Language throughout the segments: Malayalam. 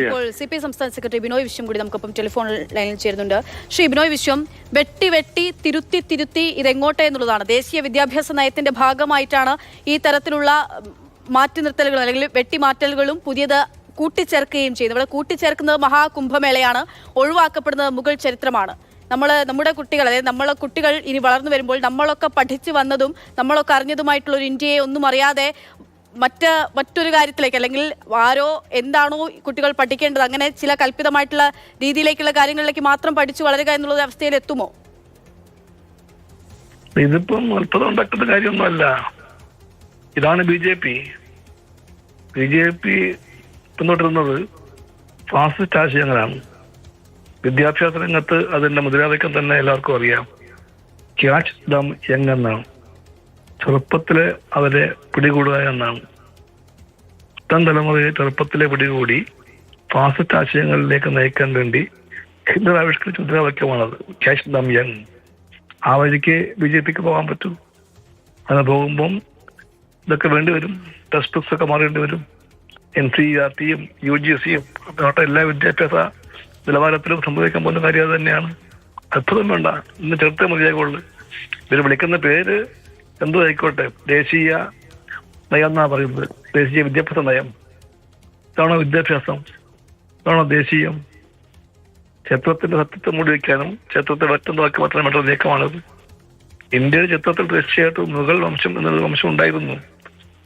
ഇപ്പോൾ സി പി സംസ്ഥാന സെക്രട്ടറി ബിനോയ് വിശ്വം കൂടി നമുക്കൊപ്പം ടെലിഫോൺ ലൈനിൽ ചേരുന്നുണ്ട്. ശ്രീ ബിനോയ് വിശ്വം വെട്ടി വെട്ടി തിരുത്തി തിരുത്തി ഇതെങ്ങോട്ടെ എന്നുള്ളതാണ്. ദേശീയ വിദ്യാഭ്യാസ നയത്തിന്റെ ഭാഗമായിട്ടാണ് ഈ തരത്തിലുള്ള മാറ്റി നിർത്തലുകളും അല്ലെങ്കിൽ വെട്ടിമാറ്റലുകളും പുതിയത് കൂട്ടിച്ചേർക്കുകയും ചെയ്യുന്നത്. ഇവിടെ കൂട്ടിച്ചേർക്കുന്നത് മഹാകുംഭമേളയാണ്. ഒഴിവാക്കപ്പെടുന്നത് മുഗൾ ചരിത്രമാണ്. നമ്മൾ നമ്മുടെ കുട്ടികൾ അതായത് നമ്മളെ കുട്ടികൾ ഇനി വളർന്നു വരുമ്പോൾ നമ്മളൊക്കെ പഠിച്ചു വന്നതും നമ്മളൊക്കെ അറിഞ്ഞതുമായിട്ടുള്ള ഒരു ഇന്ത്യയെ ഒന്നും അറിയാതെ മറ്റ് മറ്റൊരു കാര്യത്തിലേക്ക് അല്ലെങ്കിൽ ആരോ എന്താണോ കുട്ടികൾ പഠിക്കേണ്ടത് അങ്ങനെ ചില കല്പിതമായിട്ടുള്ള രീതിയിലേക്കുള്ള കാര്യങ്ങളിലേക്ക് മാത്രം പഠിച്ചു വളരുക എന്നുള്ള അവസ്ഥയിൽ എത്തുമോ? ഇതിപ്പം അത്ഭുതം ഉണ്ടാക്കുന്ന കാര്യമൊന്നുമല്ല. ഇതാണ് B J P. B J P പിന്നോട്ടിരുന്നത് fascist ആശയങ്ങളാണ്. വിദ്യാഭ്യാസ രംഗത്ത് അതിന്റെ മുദ്രാവാക്യം തന്നെ എല്ലാവർക്കും അറിയാം. ക്യാച്ച് ദം യങ് ചെറുപ്പത്തിലെ അവരെ പിടികൂടുക എന്നാണ്. ഇത്തരം തലമുറയെ ചെറുപ്പത്തിലെ പിടികൂടി ഫാസിസ്റ്റ് ആശയങ്ങളിലേക്ക് നയിക്കാൻ വേണ്ടി ഹിന്ദു ആവിഷ്കരിച്ച മുദ്രാവാക്യമാണത് ക്യാഷ് ദം യങ്. ആ വഴിക്ക് ബി ജെ പിക്ക് പോകാൻ പറ്റും. അങ്ങനെ പോകുമ്പം ഇതൊക്കെ വേണ്ടി വരും. ടെക്സ്റ്റ് ബുക്സ് ഒക്കെ മാറേണ്ടി വരും. എൻ സി ആർ ടിയും യു ജി സിയും അങ്ങോട്ട് എല്ലാ വിദ്യാഭ്യാസ നിലവാരത്തിലും സംഭവിക്കാൻ പോകുന്ന കാര്യം അത് തന്നെയാണ്. അത്ഭുതം വേണ്ട. ഇന്ന് ചെറുത്തെ മതിയാകുള്ളൂ. ഇവർ വിളിക്കുന്ന പേര് എന്തോ ആയിക്കോട്ടെ ദേശീയ നയം എന്നാ പറയുന്നത്. ദേശീയ വിദ്യാഭ്യാസ നയം. ഇതാണോ വിദ്യാഭ്യാസം. ഇതാണോ ദേശീയം. ക്ഷേത്രത്തിന്റെ സത്യത്തെ മൂടി വയ്ക്കാനും ക്ഷേത്രത്തെ വ്യക്തമാക്കി മാത്രം വേണ്ട ഒരു നീക്കമാണിത്. ഇന്ത്യയുടെ ചിത്രത്തിൽ തീർച്ചയായിട്ടും മുഗൾ വംശം എന്നൊരു വംശം ഉണ്ടായിരുന്നു.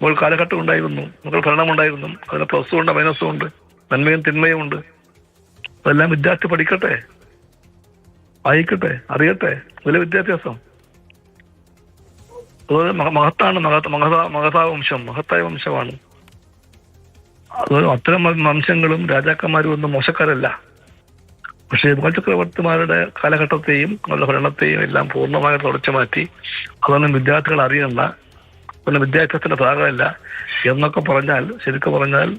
മുഗൾ കാലഘട്ടം ഉണ്ടായിരുന്നു. മുഗൾ ഭരണം ഉണ്ടായിരുന്നു. അതിന് പ്ലസും ഉണ്ട് മൈനസും ഉണ്ട് നന്മയും തിന്മയും ഉണ്ട്. അതെല്ലാം വിദ്യാർത്ഥി പഠിക്കട്ടെ. വായിക്കട്ടെ അറിയട്ടെ. അതിലെ വിദ്യാഭ്യാസം. അത് മഹത്താണ് മഹത്ത മഹത വംശം. മഹത്തായ വംശമാണ്. അത് അത്തരം വംശങ്ങളും രാജാക്കന്മാരും ഒന്നും മോശക്കാരല്ല. പക്ഷേ ചക്രവർത്തിമാരുടെ കാലഘട്ടത്തെയും അവരുടെ ഭരണത്തെയും എല്ലാം പൂർണമായി തുടച്ചു മാറ്റി അതൊന്നും വിദ്യാർത്ഥികൾ അറിയണ്ട. പിന്നെ വിദ്യാഭ്യാസത്തിന്റെ ഭാഗമല്ല എന്നൊക്കെ പറഞ്ഞാൽ ശരിക്കും പറഞ്ഞാൽ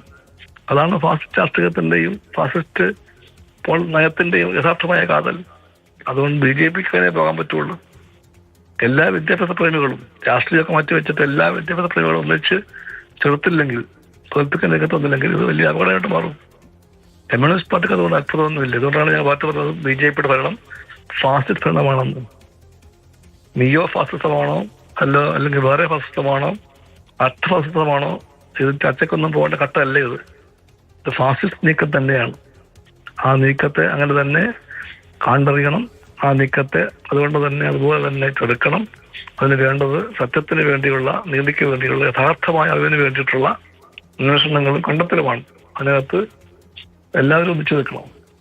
അതാണ് ഫാസിസ്റ്റ് രാഷ്ട്രീയത്തിന്റെയും ഫാസിസ്റ്റ് പോൾ നയത്തിന്റെയും യഥാർത്ഥമായ കാതൽ. അതുകൊണ്ട് ബി ജെ പിക്ക് തന്നെ പോകാൻ പറ്റുള്ളൂ. എല്ലാ വിദ്യാഭ്യാസ പ്രേമികളും രാഷ്ട്രീയമൊക്കെ മാറ്റി വെച്ചിട്ട് എല്ലാ വിദ്യാഭ്യാസ പ്രേമികളും ഒന്നിച്ച് ചെറുത്തില്ലെങ്കിൽ തോൽപ്പിക്കാൻ രംഗത്ത് വന്നില്ലെങ്കിൽ ഇത് വലിയ അപകടമായിട്ട് മാറും. കമ്മ്യൂണിസ്റ്റ് പാർട്ടിക്ക് അതുകൊണ്ട് അത്ഭുതമൊന്നുമില്ല. ഇതുകൊണ്ടാണ് ഞാൻ പാർട്ടി പറഞ്ഞത് ബി ജെ പിയുടെ ഭരണം ഫാസിസ്റ്റ് ഭരണമാണെന്ന് നിയോ ഫാസിസമാണോ അല്ല അല്ലെങ്കിൽ വേറെ ഫാസിസമാണോ? അർത്ഥ ഫാസിസമാണോ? ഇത് ചർച്ചയ്ക്കൊന്നും പോകേണ്ട ഘട്ടമല്ല ഇത്. ഇത് ഫാസിസ്റ്റ് നീക്കം തന്നെയാണ്. ആ നീക്കത്തെ അങ്ങനെ തന്നെ കണ്ടറിയണം. ആ നീക്കത്തെ അതുകൊണ്ട് തന്നെ അതുപോലെ തന്നെ എടുക്കണം. അതിന് വേണ്ടത് സത്യത്തിന് വേണ്ടിയുള്ള നീതിക്ക് വേണ്ടിയുള്ള യഥാർത്ഥമായ അതിന് വേണ്ടിയിട്ടുള്ള അന്വേഷണങ്ങളും കണ്ടെത്തലുമാണ്. അതിനകത്ത് എല്ലാവരും ഒന്നിച്ചു നിൽക്കണം.